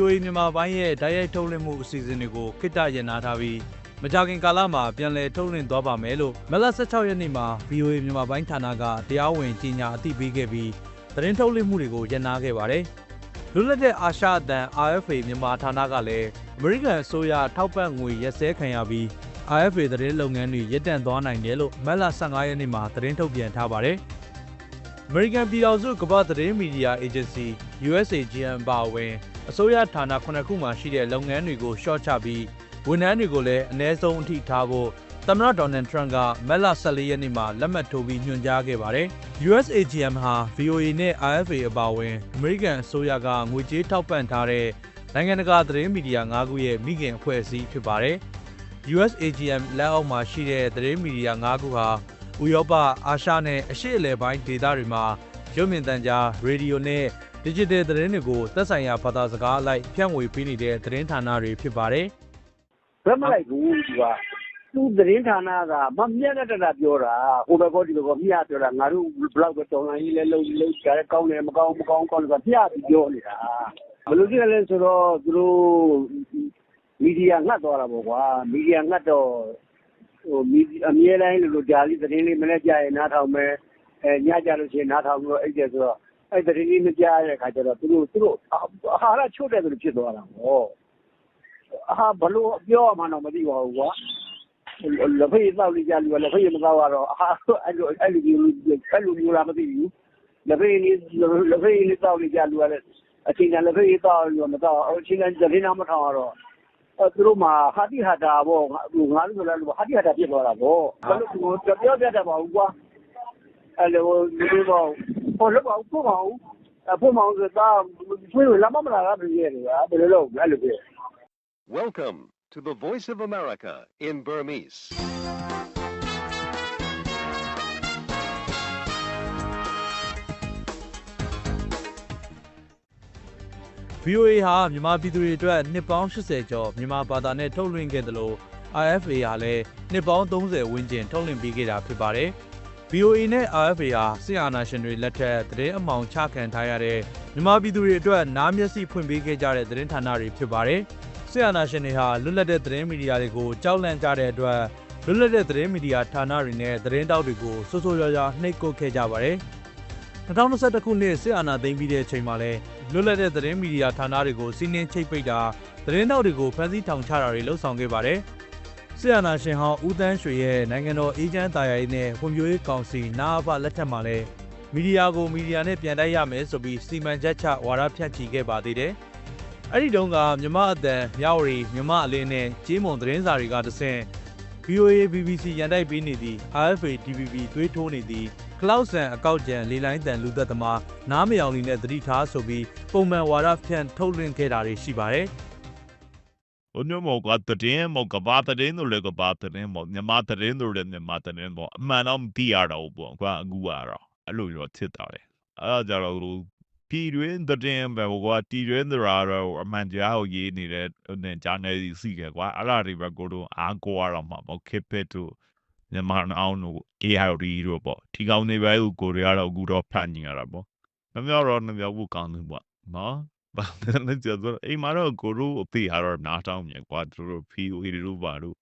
VOA မြန်မာပိုင်းရဲ့ဓာတ်ရိုက်ထုတ်လွှင့်မှုအစီအစဉ်တွေကိုခိတ္တရနာထားပြီးမကြာခင်ကာလမှာပြန်လည်ထုတ်လွှင့်သွားပါမယ်လို့မလ16ရက်နေ့မှာ VOA မြန်မာပိုင်းဌာနကတရားဝင်ကြီးညာအသိပေးခဲ့ပြီးသတင်းထုတ်လွှင့်မှုတွေကိုရနာခဲ့ပါတယ်။လွတ်လပ်တဲ့အာရှအသံ RFA မြန်မာဌာနကလည်းအမေရိကန်အစိုးရထောက်ပံ့ငွေရက်စဲခံရပြီး RFA သတင်းလုပ်ငန်းတွေရပ်တန့်သွားနိုင်တယ်လို့မလ15ရက်နေ့မှာသတင်းထုတ်ပြန်ထားပါတယ်။ American ပြည်ထောင်စုကမ္ဘာသတင်းမီဒီယာ Agency USAGM ပါဝင် အစိုးရဌာန9ခုမှာရှိတဲ့လုပ်ငန်းတွေကိုရှော့ချပြီးဝန်ထမ်းတွေကိုလည်းအ ਨੇ ဆုံးအထိထားဖို့သမ္မတဒေါ်နယ်ထရန့်ကမက်လ14ရက်နေ့မှာလက်မှတ်ထိုးပြီးညွှန်ကြားခဲ့ပါတယ်။ USAGM ဟာ VOA နဲ့ RFA အပါအဝင် American အစိုးရကငွေကြေးထောက်ပံ့ထားတဲ့နိုင်ငံတကာသတင်းမီဒီယာ9ခုရဲ့မိခင်အဖွဲ့အစည်းဖြစ်ပါတယ်။ USAGM လက်အောက်မှာရှိတဲ့သတင်းမီဒီယာ9ခုဟာဥရောပအာရှနဲ့အရှေ့အလယ်ပိုင်းဒေသတွေမှာရုပ်မြင်သံကြား ရေဒီယိုနဲ့ digital သတင်းတွေကိုသက်ဆိုင်ရာဘာသာစကားအလိုက်ဖြန့်ဝေပေးနေတဲ့သတင်းဌာနတွေဖြစ်ပါတယ်။ဘယ်မလိုက်ဘူးသူကသူသတင်းဌာနကမမြတ်တတပြောတာဟိုဘက်ကောဒီဘက်ကောမြတ်ပြောတာငါတို့ဘလောက်ပဲတော်လိုင်းကြီးလဲလုံးလုံးကြတယ်ကောင်းတယ်မကောင်းမကောင်းကောင်းတယ်မြတ်ပြီးပြောနေတာဘယ်လိုကြည့်လဲဆိုတော့သူတို့မီဒီယာငတ်သွားတာပေါ့ကွာမီဒီယာငတ်တော့ဟိုအမြဲတမ်းလိုလိုဒါလေးသတင်းလေးမနေ့ကြရင်နားထောင်မယ်အဲညကြလို့ရှိရင်နားထောင်ပြီးတော့အိတ်တယ်ဆိုတော့ အဲ့သတင်းလေးမကြားရတဲ့ခါကျတော့သူတို့သူတို့အာဟာရချို့တဲ့သူဖြစ်သွားတာပေါ့အာဘလို့ပြောမှတော့မသိပါဘူးကွာလက်ဖေးတောက်လိကြလူကလက်ဖေးမတောက်ရတော့အာအဲ့လိုအဲ့လိုမျိုးအဲ့လိုမျိုးလားမသိဘူးလက်ဖေးလေးလက်ဖေးလေးတောက်လိကြလူကလည်းအချိန်တန်လက်ဖေးတောက်လို့မတောက်အချိန်တန်သတင်းနာမထောင်ရတော့သူတို့မှာဟာတိဟာတာပေါ့ငါတို့ဆိုလည်းဟာတိဟာတာဖြစ်သွားတာပေါ့ဘယ်လိုပြောပြတတ်ပါဘူးကွာအဲ့လိုမျိုးပေါ့ ဟိုလောက်ပါဖို့ပါဘူးအဖို့မောင်ဆိုတာဖွင့်လာမမလာတာပြည့်ရတယ်ဘယ်လိုလုပ်လဲလို့ပြော Welcome to the Voice of America in Burmese. VOA ဟာမြန်မာပြည်သူတွေအတွက်နှစ်ပေါင်း80ကျော်မြန်မာဘာသာနဲ့ထုတ်လွှင့်ခဲ့တယ်လို့ RFA ဟာလည်းနှစ်ပေါင်း30ဝန်းကျင်ထုတ်လွှင့်ပေးခဲ့တာဖြစ်ပါတယ်။ VOA နဲ့ RFA ဟာဆီအာနာရှင်တွေလက်ထက်သတင်းအမှောင်ချခံထားရတဲ့မြန်မာပြည်သူတွေအတွက်နားမျက်စိဖွင့်ပေးခဲ့ကြတဲ့သတင်းဌာနတွေဖြစ်ပါတယ်။ဆီအာနာရှင်တွေဟာလွတ်လပ်တဲ့သတင်းမီဒီယာတွေကိုကြောက်လန့်ကြတဲ့အတွက်လွတ်လပ်တဲ့သတင်းမီဒီယာဌာနတွေနဲ့သတင်းတောက်တွေကိုစိုးစိုးရွားရွားနှိပ်ကွပ်ခဲ့ကြပါတယ်။2021ခုနှစ်စစ်အာဏာသိမ်းပြီးတဲ့အချိန်မှာလဲလွတ်လပ်တဲ့သတင်းမီဒီယာဌာနတွေကိုစီးနှင်းချိတ်ပိတ်တာသတင်းတောက်တွေကိုဖမ်းဆီးထောင်ချတာတွေလှုပ်ဆောင်ခဲ့ပါတယ်။ စစ်အာဏာရှင်ဟောင်းဦးတန်းရွှေရဲ့နိုင်ငံတော်အေဂျင့်တာယာရေးနဲ့ဖွံ့ဖြိုးရေးကောင်စီနာအဖလက်ထက်မှာလဲမီဒီယာကိုမီဒီယာနဲ့ပြန်တိုက်ရမယ်ဆိုပြီးစီမံချက်ချဝါဒဖြန့်ချီခဲ့ပါသေးတယ်။အဲ့ဒီတုန်းကမြမအတန်မြဝရီမြမအလင်းနဲ့ကြေးမုံသတင်းစာတွေကတဆင့် VOA BBC ရန်တိုက်ပေးနေသည် RFA DVB သွေးထိုးနေသည်ကလောက်ဆန်အကောက်ကျန်လေလိုင်းတန်လူသက်သမားနားမယောင်လီနဲ့သတိထားဆိုပြီးပုံမှန်ဝါဒဖြန့်ထုတ်လွှင့်ခဲ့တာတွေရှိပါတယ်။ ဘုညမောကတည်မောကဘာတည်လို့လေကဘာတည်မောမြမတည်လို့လေမြမတည်မောအမှန်တော့မသိရတော့ဘူးကွာအခုကတော့အဲ့လိုရောဖြစ်တာလေအဲ့ဒါကြတော့ပြည်တွင်းတဲ့ဘယ်ကွာတည်တွင်းသရာတော့အမှန်တရားကိုရေးနေတဲ့နဲ့ဂျာနယ်စီကကွာအဲ့ဒါတွေပဲကိုတို့အားကိုရတော့မှာပေါ့ခေပစ်တို့မြန်မာအောင်တို့ ARD တို့ပေါ့ဒီကောင်းနေပဲကိုရီးယားတော့အခုတော့ဖတ်နေရတာပေါ့မမြောက်တော့မမြောက်ဘူးကောင်းတယ်ပေါ့နော် ဘာလဲကြတော့အိမ်မှာတော့ကိုတို့အသေးဟာတော့နားတောင်းမြကွာတို့တို့ POE တို့ပါတို့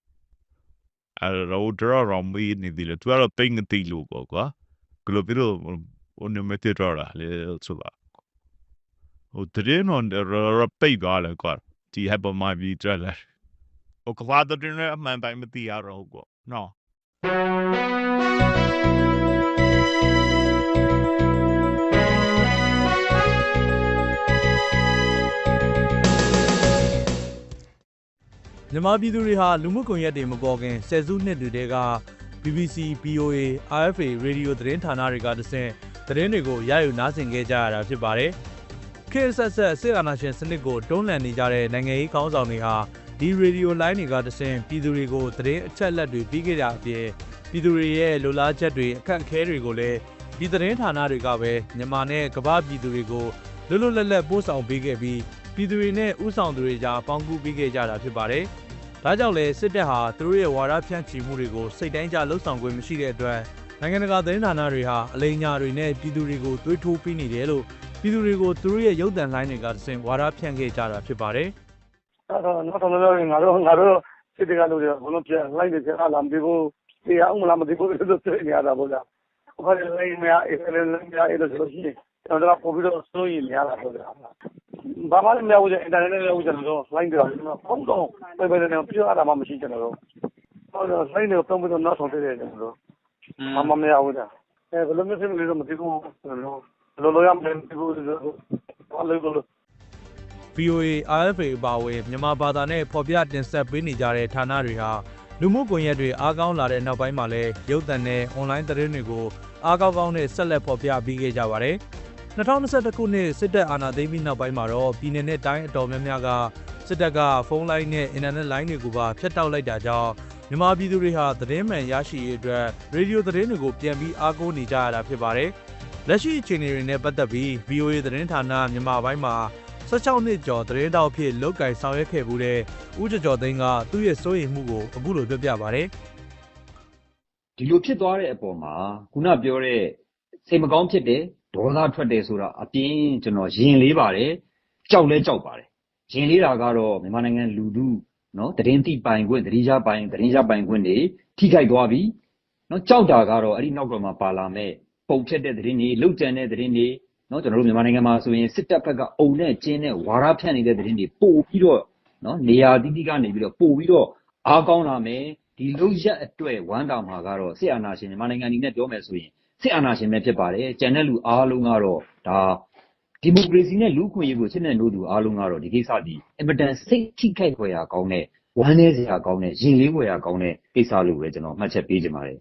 အဲ့တော့တော့ရမီနေဒီလေသူကတော့ပိန်ငတိလို့ပေါ့ကွာကလိုပြီးတော့ဟိုနမတေတော့လေဆိုတာဟိုတရင်တော့ရပိတ်သွားလေကွာဒီဟပ်ပေါ်မှာပြီးကြတယ်ဟိုကလာတဲ့နေအမှန်တိုင်းမသိရတော့ဘူးကွာနော် မြန်မာပြည်သူတွေဟာလူမှုကွန်ရက်တွေမပေါ်ခင်ဆယ်စုနှစ်တွေတည်းက BBC, VOA, RFA ရေဒီယိုသတင်းဌာနတွေကတဆင့်သတင်းတွေကိုရယူနားဆင်ခဲ့ကြရတာဖြစ်ပါတယ်။ခေတ်ဆက်ဆက်စစ်အာဏာရှင်စနစ်ကိုတွန်းလှန်နေကြတဲ့နိုင်ငံရေးခေါင်းဆောင်တွေဟာဒီရေဒီယိုလိုင်းတွေကတဆင့်ပြည်သူတွေကိုသတင်းအချက်အလက်တွေပြီးခဲ့တာအပြင်ပြည်သူတွေရဲ့လိုလားချက်တွေအခက်အခဲတွေကိုလည်းဒီသတင်းဌာနတွေကပဲမြန်မာနဲ့ကမ္ဘာပြည်သူတွေကိုလွတ်လွတ်လပ်လပ်ပို့ဆောင်ပေးခဲ့ပြီး ပြည်သူတွေနဲ့ဥဆောင်သူတွေကြားပေါင်းကူးပေးခဲ့ကြတာဖြစ်ပါတယ်။ဒါကြောင့်လည်းစစ်တပ်ဟာသူတို့ရဲ့ဝါဒဖြန့်ချီမှုတွေကိုစိတ်တိုင်းကြလှုပ်ဆောင်ခွင့်မရှိတဲ့အတွက်နိုင်ငံတကာသတင်းဌာနတွေဟာအလိညာတွေနဲ့ပြည်သူတွေကိုသွေးထိုးပေးနေတယ်လို့ပြည်သူတွေကိုသူတို့ရဲ့ရုပ်သံလိုင်းတွေကတဆင့်ဝါဒဖြန့်ခဲ့ကြတာဖြစ်ပါတယ်အဲ့တော့နောက်တော့လည်းငါတို့ငါတို့စစ်တကလို့တွေဘလုံးပြန်လိုက်နေကြလားမသိဘူးတရားအောင်လားမသိဘူးလို့ဆိုနေရတာပေါ့ဗျာဘာလဲလိုက်မရအဲ့ဒါလည်းမရအဲ့ဒါဆိုရှိရင်ကျွန်တော်တို့ပို့ပြီးတော့စိုးရင်မရတာပေါ့ဗျာ ဘာမှလည်းမရဘူးကျအင်တာနက်နဲ့လည်းကျွန်တော်တို့လိုင်းကြတော့ဖုန်းတော့ပဲပဲနဲ့ပြရတာမှမရှိကျွန်တော်တို့ဟောတော့လိုင်းတွေတုံးပြီးတော့နောက်ဆုံးပြတယ်ကျွန်တော်တို့ဘာမှမရဘူးကြာအဲဘယ်လိုမျိုးဖြစ်လို့လဲမသိဘူးကျွန်တော်တို့လောလောရမယ်မသိဘူးဘာလို့လို့ VOA RFA အပါအဝင်မြန်မာဘာသာနဲ့ဖော်ပြတင်ဆက်ပေးနေကြတဲ့ဌာနတွေဟာလူမှုကွန်ရက်တွေအားကောင်းလာတဲ့နောက်ပိုင်းမှာလည်းရုပ်သံနဲ့ online သတင်းတွေကိုအားကောင်းကောင်းနဲ့ဆက်လက်ဖော်ပြပေးခဲ့ကြပါတယ်။ 2021ခုနှစ်စစ်တပ်အာဏာသိမ်းပြီးနောက်ပိုင်းမှာတော့ပြည်내နဲ့တိုင်းအတော်များများကစစ်တပ်ကဖုန်းလိုင်းနဲ့အင်တာနက်လိုင်းတွေကိုပါဖျက်တောက်လိုက်တာကြောင့်မြန်မာပြည်သူတွေဟာသတင်းမှန်ရရှိရေးအတွက်ရေဒီယိုသတင်းတွေကိုပြန်ပြီးအားကိုးနေကြရတာဖြစ်ပါတယ်။လက်ရှိအခြေအနေတွေနဲ့ပတ်သက်ပြီး VOA သတင်းဌာနမြန်မာပိုင်းမှာ16နှစ်ကျော်သတင်းတောက်ဖြစ်လုတ်ကင်ဆောင်ရွက်ခဲ့မှုတဲ့ဦးကျော်ကျော်သိန်းကသူ့ရဲ့စိုးရိမ်မှုကိုအခုလိုပြောပြပါဗျ။ဒီလိုဖြစ်သွားတဲ့အပေါ်မှာခုနပြောတဲ့စိတ်မကောင်းဖြစ်တယ် ဒေါသထွက်တယ်ဆိုတာအပြင်ကျွန်တော်ယင်လေးပါတယ်ကြောက်လဲကြောက်ပါတယ်ယင်လေးတာကတော့မြန်မာနိုင်ငံလူထုနော်တရင်တိပိုင်ခွင့်တရင်ရပိုင်တရင်ရပိုင်ခွင့်တွေထိခိုက်သွားပြီနော်ကြောက်တာကတော့အဲ့ဒီနောက်ကမှပါလာမဲ့ပုံဖြတ်တဲ့တရင်တွေလုတ်ကြံတဲ့တရင်တွေနော်ကျွန်တော်တို့မြန်မာနိုင်ငံမှာဆိုရင်စစ်တပ်ဘက်ကအုံနဲ့ကျင်းနဲ့ဝါရဖြန့်နေတဲ့တရင်တွေပို့ပြီးတော့နော်နေရာတိတိကနေပြီးတော့ပို့ပြီးတော့အားကောင်းလာမယ်ဒီလုံရက်အတွက်ဝမ်းတာမှာကတော့ဆရာနာရှင်မြန်မာနိုင်ငံအနေနဲ့ပြောမယ်ဆိုရင် စစ်အာဏာရှင်ပဲဖြစ်ပါတယ်ကြံတဲ့လူအားလုံးကတော့ဒါဒီမိုကရေစီနဲ့လူ့အခွင့်အရေးကိုစစ်နဲ့နိုးသူအားလုံးကတော့ဒီကိစ္စဒီအင်မတန်စိတ်ထိခိုက်ဖွယ်ရာကောင်းတဲ့ဝမ်းနည်းစရာကောင်းတဲ့ရင်လေးဖွယ်ရာကောင်းတဲ့ကိစ္စလို့ပဲကျွန်တော်မှတ်ချက်ပေးချင်ပါတယ်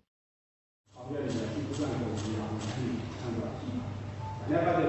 ဆောင်ရွက်နေတဲ့ဒီကု